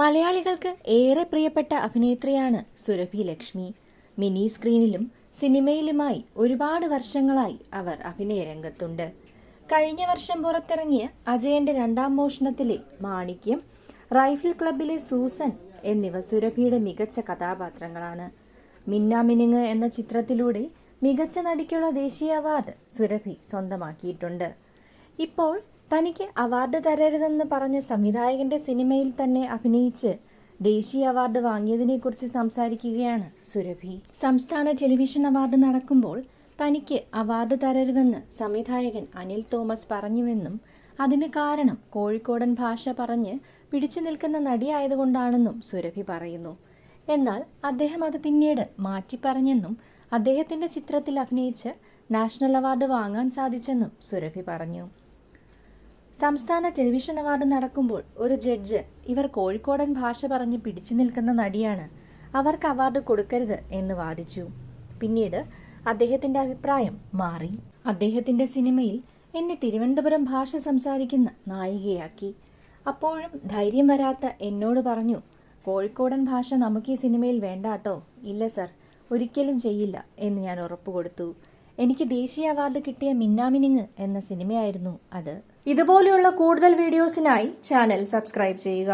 മലയാളികൾക്ക് ഏറെ പ്രിയപ്പെട്ട അഭിനേത്രിയാണ് സുരഭി ലക്ഷ്മി. മിനി സ്ക്രീനിലും സിനിമയിലുമായി ഒരുപാട് വർഷങ്ങളായി അവർ അഭിനയ രംഗത്തുണ്ട് കഴിഞ്ഞ വർഷം പുറത്തിറങ്ങിയ അജയന്റെ രണ്ടാം മോഷണത്തിലെ മാണിക്യം റൈഫിൾ ക്ലബിലെ സൂസൻ എന്നിവ സുരഭിയുടെ മികച്ച കഥാപാത്രങ്ങളാണ്. മിന്നാമിനുങ്ങ് എന്ന ചിത്രത്തിലൂടെ മികച്ച നടിക്കുള്ള ദേശീയ അവാർഡ് സുരഭി സ്വന്തമാക്കിയിട്ടുണ്ട്. ഇപ്പോൾ തനിക്ക് അവാർഡ് തരരുതെന്ന് പറഞ്ഞ സംവിധായകന്റെ സിനിമയിൽ തന്നെ അഭിനയിച്ച് ദേശീയ അവാർഡ് വാങ്ങിയതിനെക്കുറിച്ച് സംസാരിക്കുകയാണ് സുരഭി. സംസ്ഥാന ടെലിവിഷൻ അവാർഡ് നടക്കുമ്പോൾ തനിക്ക് അവാർഡ് തരരുതെന്ന് സംവിധായകൻ അനിൽ തോമസ് പറഞ്ഞുവെന്നും അതിന് കാരണം കോഴിക്കോടൻ ഭാഷ പറഞ്ഞ് പിടിച്ചു നിൽക്കുന്ന നടിയായതുകൊണ്ടാണെന്നും സുരഭി പറയുന്നു. എന്നാൽ അദ്ദേഹം അത് പിന്നീട് മാറ്റിപ്പറഞ്ഞെന്നും അദ്ദേഹത്തിന്റെ ചിത്രത്തിൽ അഭിനയിച്ച് നാഷണൽ അവാർഡ് വാങ്ങാൻ സാധിച്ചെന്നും സുരഭി പറഞ്ഞു. സംസ്ഥാന ടെലിവിഷൻ അവാർഡ് നടക്കുമ്പോൾ ഒരു ജഡ്ജ് ഇവർ കോഴിക്കോടൻ ഭാഷ പറഞ്ഞ് പിടിച്ചു നിൽക്കുന്ന നടിയാണ്. അവർക്ക് അവാർഡ് കൊടുക്കരുത് എന്ന് വാദിച്ചു. പിന്നീട് അദ്ദേഹത്തിന്റെ അഭിപ്രായം മാറി. അദ്ദേഹത്തിന്റെ സിനിമയിൽ എന്നെ തിരുവനന്തപുരം ഭാഷ സംസാരിക്കുന്ന നായികയാക്കി. അപ്പോഴും ധൈര്യം വരാത്ത എന്നോട് പറഞ്ഞു കോഴിക്കോടൻ ഭാഷ നമുക്ക് ഈ സിനിമയിൽ വേണ്ടാട്ടോ. ഇല്ല സർ. ഒരിക്കലും ചെയ്യില്ല എന്ന് ഞാൻ ഉറപ്പ് കൊടുത്തു എനിക്ക് ദേശീയ അവാർഡ് കിട്ടിയ മിന്നാമിനിങ് എന്ന സിനിമയായിരുന്നു അത്. ഇതുപോലെയുള്ള കൂടുതൽ വീഡിയോസിനായി ചാനൽ സബ്സ്ക്രൈബ് ചെയ്യുക.